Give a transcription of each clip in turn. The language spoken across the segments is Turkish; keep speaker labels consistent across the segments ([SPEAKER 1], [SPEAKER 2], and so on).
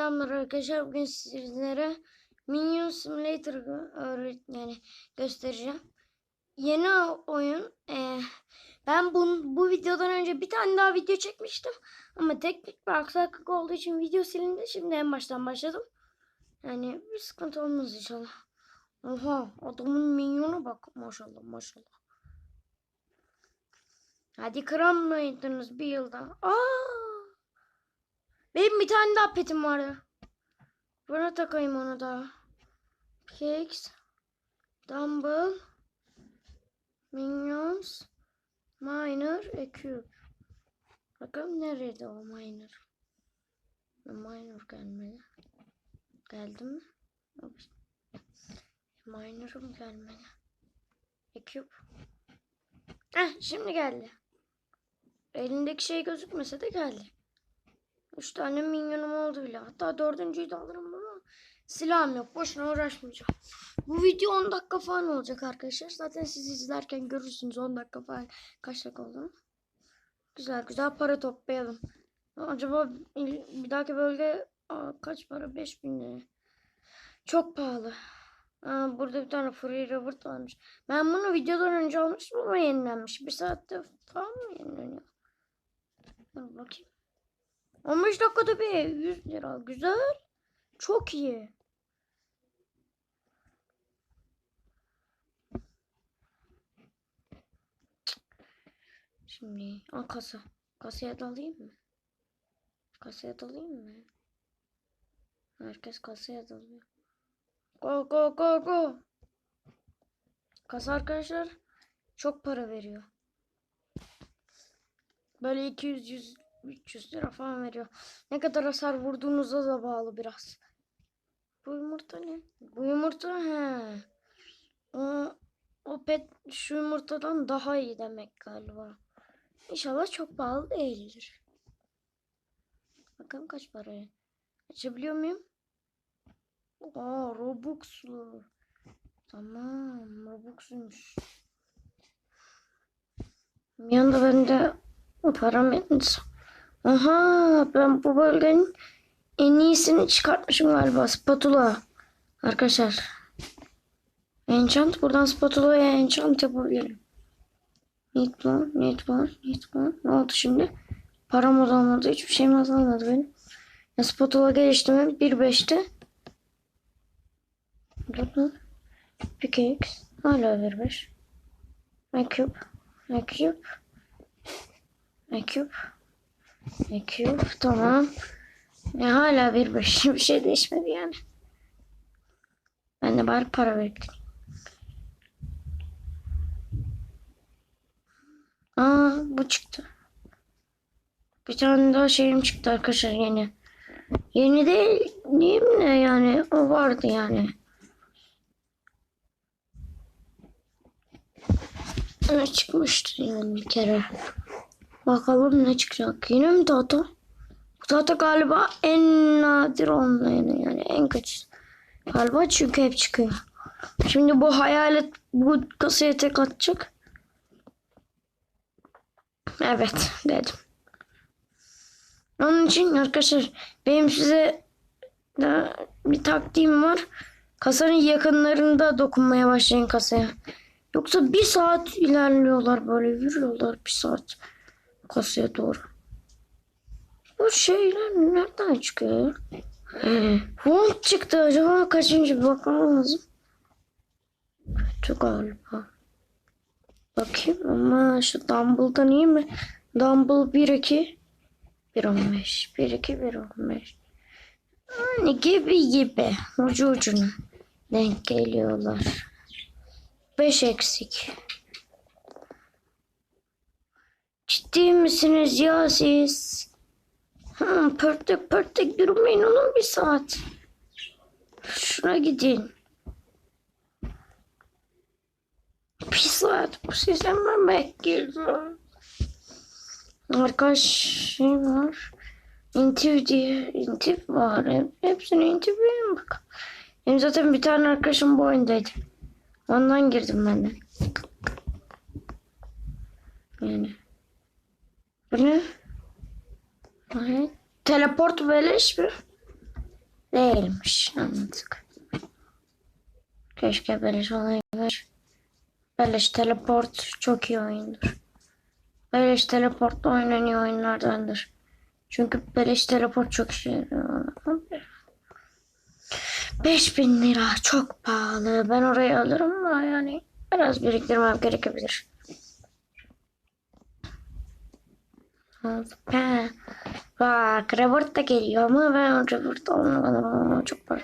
[SPEAKER 1] Selamlar arkadaşlar. Bugün sizlere Minion Simulator yani göstereceğim. Yeni oyun. Ee, ben bu, bu videodan önce bir tane daha video çekmiştim. Ama teknik bir aksaklık olduğu için video silindi. Şimdi en baştan başladım. Yani bir sıkıntı olmaz inşallah. Oha adamın minyona bak. Maşallah maşallah. Hadi kıramadınız bir yılda. Aa! Benim bir tane daha petim vardı. Buna takayım onu da. Cakes. Dumble. Minions. Miner. Cube. Bakalım nerede o miner? Miner gelmedi. Geldi mi? Miner'ım gelmedi. Cube. Heh şimdi geldi. Elindeki şey gözükmese de geldi. Üç tane minyonum oldu bile. Hatta dördüncüyü de alırım ama silahım yok. Boşuna uğraşmayacağım. Bu video 10 dakika falan olacak arkadaşlar. Zaten siz izlerken görürsünüz 10 dakika falan kaç dakika olduğunu. Güzel güzel para toplayalım. Acaba bir dahaki bölge Aa, kaç para? 5000 lira. Çok pahalı. Aa, burada bir tane Free Robert varmış. Ben bunu videodan önce almıştım ama yenilenmiş. Bir saatte falan mı yenileniyor? Dur bakayım. 15 dakikada bir 100 lira. Güzel. Çok iyi. Şimdi Aa, kasa. Kasaya dalayım mı? Kasaya dalayım mı? Herkes kasaya dalıyor. Go go go go. Kasa arkadaşlar çok para veriyor. Böyle 200 100 300 lira falan veriyor. Ne kadar hasar vurduğunuza da bağlı biraz. Bu yumurta ne? Bu yumurta he. O, o pet şu yumurtadan daha iyi demek galiba. İnşallah çok pahalı değildir. Bakalım kaç paraya. Açabiliyor muyum? Aa Robux'lu. Tamam Robux'uymuş. Bir anda bende param yetmez. Aha ben bu bölgenin en iyisini çıkartmışım galiba. Spatula. Arkadaşlar. Enchant. Buradan spatula'ya enchant yapabilirim. Var, need var. Ne oldu şimdi? Param azalmadı. Hiçbir şeyim azalmadı benim. Ya spatula geliştirme 1.5'te. Dur dur. Pickaxe. Hala 1.5. My cube. My cube. My cube. My cube. Tamam. Ya hala 1.5. Bir şey değişmedi yani. Ben de bari para biriktireyim. Aa bu çıktı. Bir tane daha şeyim çıktı arkadaşlar yeni. Yeni değil, mi ne yani? O vardı yani. Çıkmıştı yani bir kere. Bakalım ne çıkacak. Yine mi tahta? Bu tahta galiba en nadir olmayanı yani en kötüsü. Galiba çünkü hep çıkıyor. Şimdi bu hayalet bu kasaya tek atacak. Evet dedim. Onun için arkadaşlar benim size bir taktiğim var. Kasanın yakınlarında dokunmaya başlayın kasaya. Yoksa bir saat ilerliyorlar böyle yürüyorlar bir saat kasaya doğru. Bu şeyler nereden çıkıyor? Wong çıktı acaba kaçıncı bakmam lazım. Kötü galiba. Bakayım ama şu Dumble'dan iyi mi? Dumble 1-2 1-15 1-2 1-15 Hani gibi gibi ucu ucuna denk geliyorlar. 5 eksik. Ciddi misiniz ya siz? Ha, pörtek pörtek durmayın oğlum bir saat. Şuna gidin. Bir saat bu sizden ben bekliyorum. Arkadaş şey var. İntiv diye. İntiv var. Hep, hepsine intiv verin bak. Benim zaten bir tane arkadaşım bu oyundaydı. Ondan girdim ben de. Yani. Bu ne? Teleport beleş mi? Değilmiş. Anladık. Keşke beleş olaymış. Beleş teleport çok iyi oyundur. Beleş teleport da oyun en iyi oyunlardandır. Çünkü beleş teleport çok işe yarıyor. 5000 lira çok pahalı. Ben orayı alırım ama yani biraz biriktirmem gerekebilir. Ha. Bak Revert da geliyor ama ben Revert almadım ama çok pahalı.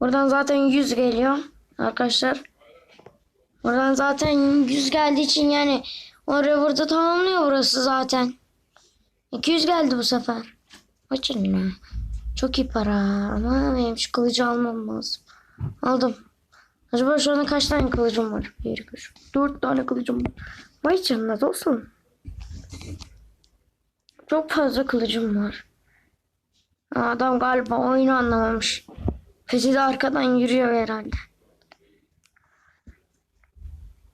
[SPEAKER 1] Buradan zaten 100 geliyor arkadaşlar. Buradan zaten 100 geldiği için yani o Revert'ı tamamlıyor burası zaten. 200 geldi bu sefer. Açın mı? Çok iyi para ama benim şu kılıcı almam lazım. Aldım. Acaba şu anda kaç tane kılıcım var? 1, 2, 3, 4 tane kılıcım var. Vay canına dostum. Çok fazla kılıcım var. Adam galiba oyunu anlamamış. Fethi de arkadan yürüyor herhalde.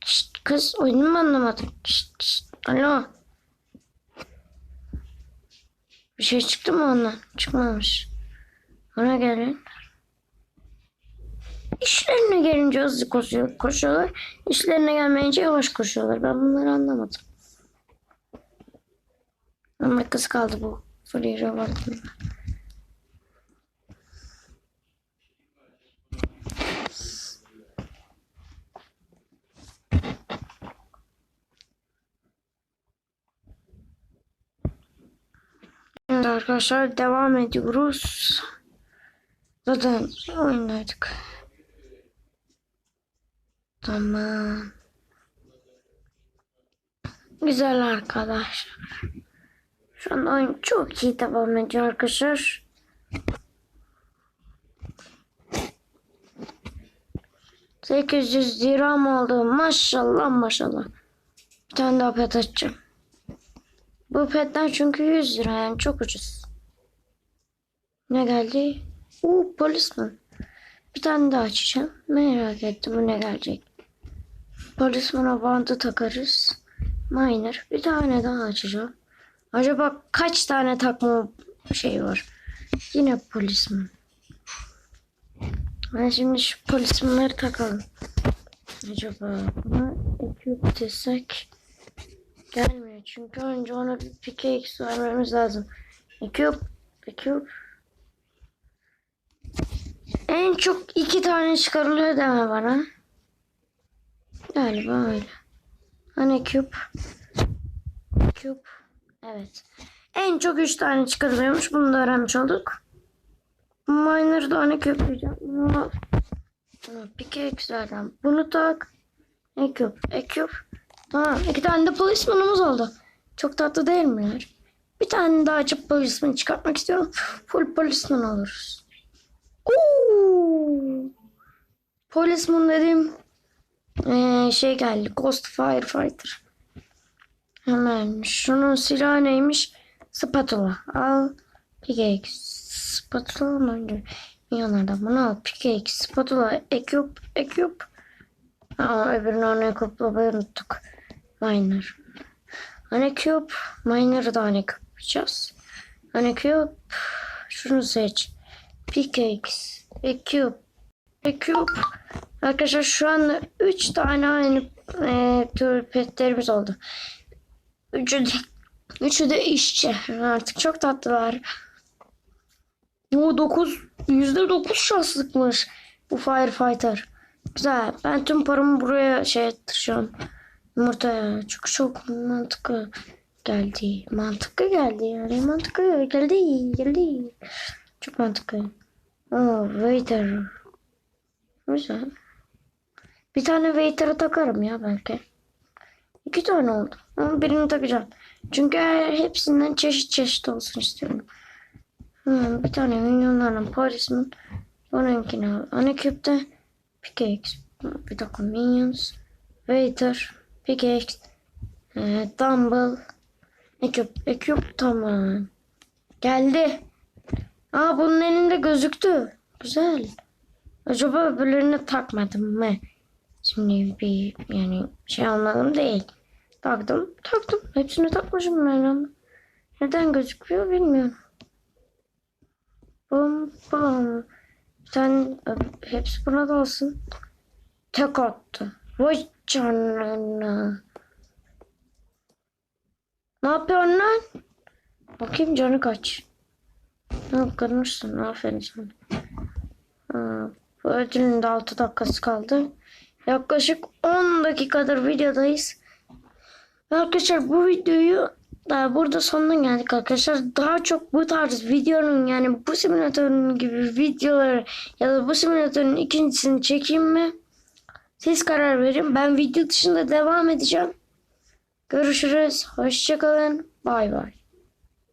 [SPEAKER 1] Şşt, kız oyunu mu anlamadın? Şşt, şşt, alo. Bir şey çıktı mı ondan? Çıkmamış. Ona gelin. İşlerine gelince hızlı koşuyor, koşuyorlar. İşlerine gelmeyince yavaş koşuyorlar. Ben bunları anlamadım. Ama kız kaldı bu. Free Reward'ın. Evet arkadaşlar devam ediyoruz. Zaten oyundaydık. Tamam. Güzel arkadaşlar. Şu an oyun çok iyi devam ediyor arkadaşlar. Sekiz yüz lira mı oldu? Maşallah maşallah. Bir tane daha pet açacağım. Bu petler çünkü 100 lira yani çok ucuz. Ne geldi? Uuu polisman. Bir tane daha açacağım. Merak ettim bu ne gelecek. Polismana bandı takarız. Miner. Bir tane daha açacağım. Acaba kaç tane takma şey var? Yine polisman. Ben şimdi şu polismanları takalım. Acaba buna ekip desek gelmiyor. Çünkü önce ona bir pickaxe vermemiz lazım. Ekip, ekip. En çok iki tane çıkarılıyor deme bana. Galiba öyle. Hani küp. Küp. Evet. En çok üç tane çıkarılıyormuş. Bunu da öğrenmiş olduk. Miner'da hani küp diyeceğim. Bunu al. Bunu tak. Ekip. Ekip. Tamam. iki tane de polismanımız oldu. Çok tatlı değil mi? Bir tane daha açıp polismanı çıkartmak istiyorum. Full polisman oluruz. Oo! Polisman dediğim ee, şey geldi. Ghost Firefighter. Hemen şunun silahı neymiş? Spatula. Al. Pickaxe. Spatula mı önce? Milyonlardan bunu al. Pickaxe. Spatula. Ekip. Ekip. Aa, öbürünü onu ekiplemeyi unuttuk. Miner. Anecube. Miner'ı da anecube yapacağız. Anecube. Şunu seç. Pickaxe. Ekip. Ekip. Arkadaşlar şu anda 3 tane aynı e, tür petlerimiz oldu. Üçü de, üçü de işçi. Artık çok tatlılar. Bu 9 %9 şanslıkmış bu Firefighter. Güzel. Ben tüm paramı buraya şey yatıracağım. Yumurtaya. Çok çok mantıklı geldi. Mantıklı geldi yani. Mantıklı geldi. Geldi. Çok mantıklı. Oh, waiter. Güzel. Bir tane waiter'a takarım ya belki. İki tane oldu. Ama birini takacağım. Çünkü hepsinden çeşit çeşit olsun istiyorum. Hmm, bir tane minyonlarla Paris'in onunkini al. Aneküpte pickaxe. Bir dakika minions. Waiter. Pickaxe. E, dumbbell. Eküp. Eküp tamam. Geldi. Aa bunun elinde gözüktü. Güzel. Acaba öbürlerini takmadım mı? Şimdi bir yani şey anladım değil. Taktım, taktım. Hepsini takmışım ben ama. Neden gözükmüyor bilmiyorum. Bum bam. Bir tane hepsi buna dalsın. Tek attı. Vay canına. Ne yapıyorsun lan? Bakayım canı kaç. Ha, kırmışsın. Aferin sana. Ha, bu ödülün de 6 dakikası kaldı. Yaklaşık 10 dakikadır videodayız. Arkadaşlar bu videoyu daha burada sonuna geldik arkadaşlar. Daha çok bu tarz videonun yani bu simülatörün gibi videoları ya da bu simülatörün ikincisini çekeyim mi? Siz karar verin. Ben video dışında devam edeceğim. Görüşürüz. Hoşçakalın. Bay bay.